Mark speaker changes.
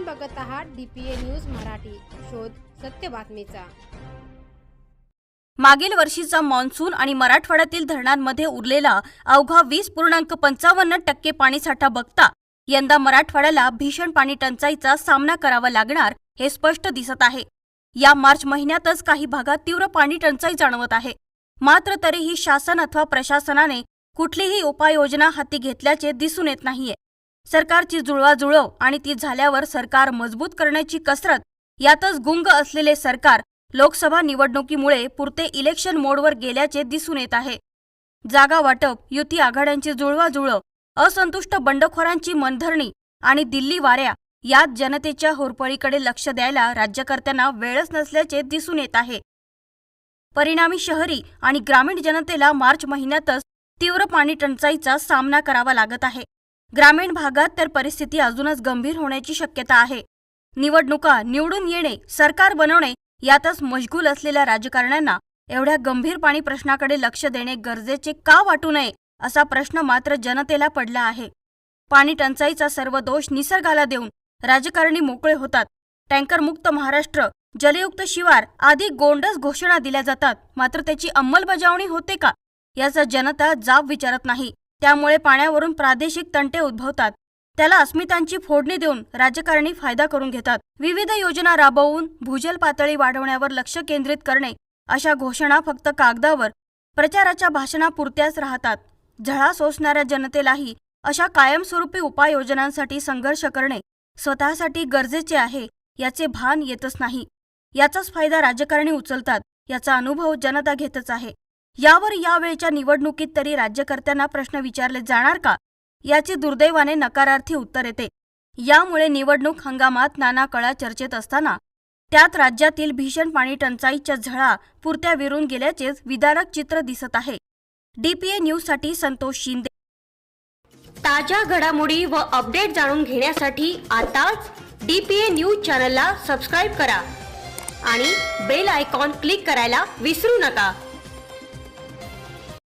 Speaker 1: आपण बघत आहात डीपीए न्यूज मराठी. शोध सत्य बातमीचा.
Speaker 2: मागील वर्षीचा मान्सून आणि मराठवाड्यातील धरणांमध्ये उरलेला अवघा वीस पूर्णांक पंचावन्न टक्के पाणीसाठा बघता यंदा मराठवाड्याला भीषण पाणी टंचाईचा सामना करावा लागणार हे स्पष्ट दिसत आहे. या मार्च महिन्यातच काही भागात तीव्र पाणी टंचाई जाणवत आहे. मात्र तरीही शासन अथवा प्रशासनाने कुठलीही उपाययोजना हाती घेतल्याचे दिसून येत नाहीये. सरकारची जुळवाजुळव आणि ती झाल्यावर सरकार मजबूत करण्याची कसरत यातच गुंग असलेले सरकार लोकसभा निवडणुकीमुळे पुरते इलेक्शन मोडवर गेल्याचे दिसून येत आहे. जागा वाटप युती आघाड्यांची जुळवाजुळव असंतुष्ट बंडखोरांची मनधरणी आणि दिल्ली वाऱ्या यात जनतेच्या होरपळीकडे लक्ष द्यायला राज्यकर्त्यांना वेळच नसल्याचे दिसून येत आहे. परिणामी शहरी आणि ग्रामीण जनतेला मार्च महिन्यातच तीव्र पाणी टंचाईचा सामना करावा लागत आहे. ग्रामीण भागात तर परिस्थिती अजूनच गंभीर होण्याची शक्यता आहे. निवडणुका निवडून येणे सरकार बनवणे यातच मशगूल असलेल्या राजकारण्यांना एवढ्या गंभीर पाणी प्रश्नाकडे लक्ष देणे गरजेचे का वाटू नये असा प्रश्न मात्र जनतेला पडला आहे. पाणी टंचाईचा सर्व दोष निसर्गाला देऊन राजकारणी मोकळे होतात. टँकरमुक्त महाराष्ट्र जलयुक्त शिवार आदी गोंडस घोषणा दिल्या जातात. मात्र त्याची अंमलबजावणी होते का याचा जनता जाब विचारत नाही. त्यामुळे पाण्यावरून प्रादेशिक तंटे उद्भवतात. त्याला अस्मितांची फोडणी देऊन राजकारणी फायदा करून घेतात. विविध योजना राबवून भूजल पातळी वाढवण्यावर लक्ष केंद्रित करणे अशा घोषणा फक्त कागदावर प्रचाराच्या भाषणापुरत्याच राहतात. झळा सोसणाऱ्या जनतेलाही अशा कायमस्वरूपी उपाययोजनांसाठी संघर्ष करणे स्वतःसाठी गरजेचे आहे याचे भान येतच नाही. याचाच फायदा राजकारणी उचलतात याचा अनुभव जनता घेतच आहे. यावर यावेळच्या निवडणुकीत तरी राज्यकर्त्यांना प्रश्न विचारले जाणार का? याची दुर्दैवाने नकारार्थी उत्तर येते. यामुळे निवडणूक हंगामात नाना कळा चर्चेत असताना त्यात राज्यातील भीषण पाणी टंचाईच्या झळा पुरत्या विरून गेल्याचेच विदारक चित्र दिसत आहे. डीपीए न्यूजसाठी संतोष शिंदे.
Speaker 3: ताज्या घडामोडी व अपडेट जाणून घेण्यासाठी आताच डीपीए न्यूज चॅनलला सबस्क्राईब करा आणि बेल आयकॉन क्लिक करायला विसरू नका.